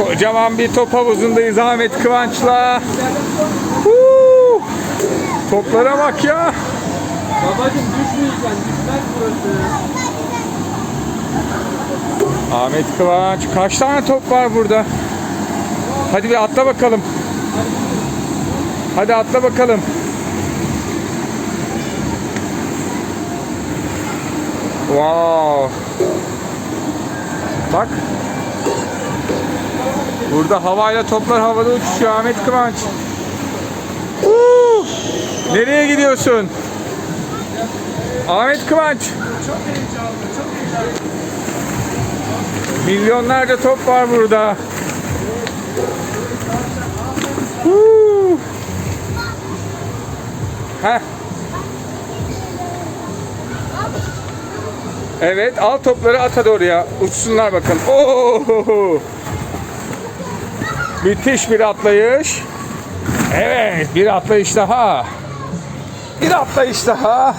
Kocaman bir top havuzundayız Ahmet Kıvanç'la. Huu! Toplara bak ya. Babacım düşmeyeceksin. Düşmez burası. Ahmet Kıvanç kaç tane top var burada? Hadi bir atla bakalım. Hadi atla bakalım. Wow. Bak. Burada havayla toplar havada uçuşuyor Ahmet Kıvanç. Huu! Nereye gidiyorsun? Ahmet Kıvanç. Milyonlarca top var burada. Huu! Heh. Evet, al topları at hadi oraya. Uçsunlar bakalım. Oo! Müthiş bir atlayış. Evet, bir atlayış daha. Bir atlayış daha.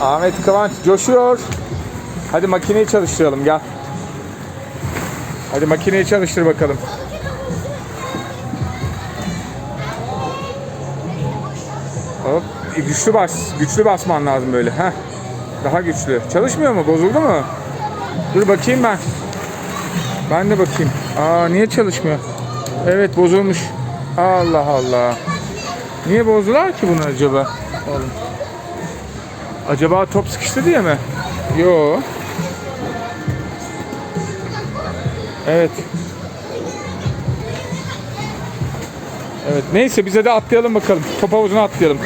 Ahmet Kıvanç coşuyor. Hadi makineyi çalıştıralım gel. Hadi makineyi çalıştır bakalım. Hop. e, Güçlü bas. Güçlü basman lazım böyle. Heh. Daha güçlü. Çalışmıyor mu? Bozuldu mu? Dur bakayım ben. Ben de bakayım. Aa niye çalışmıyor? Evet bozulmuş. Allah Allah. Niye bozdular ki bunu acaba? Oğlum. Acaba top sıkıştı diye mi? Yo. Evet. Evet neyse bize de atlayalım bakalım. Top havuzuna atlayalım.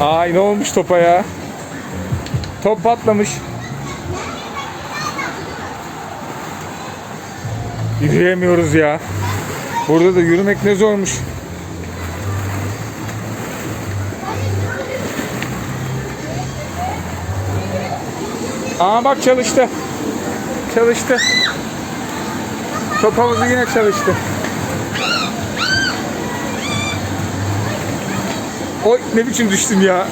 Ay ne olmuş topa ya? Top patlamış. Yürüyemiyoruz ya. Burada da yürümek ne zormuş. Aa bak çalıştı. Çalıştı. Top yine çalıştı. Oy ne biçim düştüm ya.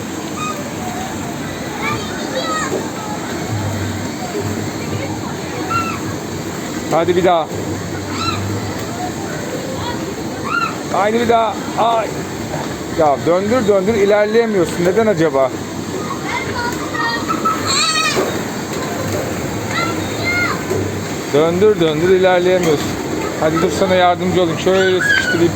Hadi bir daha. Haydi bir daha. Ay. Ya döndür döndür ilerleyemiyorsun. Neden acaba? Döndür döndür ilerleyemiyorsun. Hadi dur sana yardımcı olayım. Şöyle sıkıştırayım.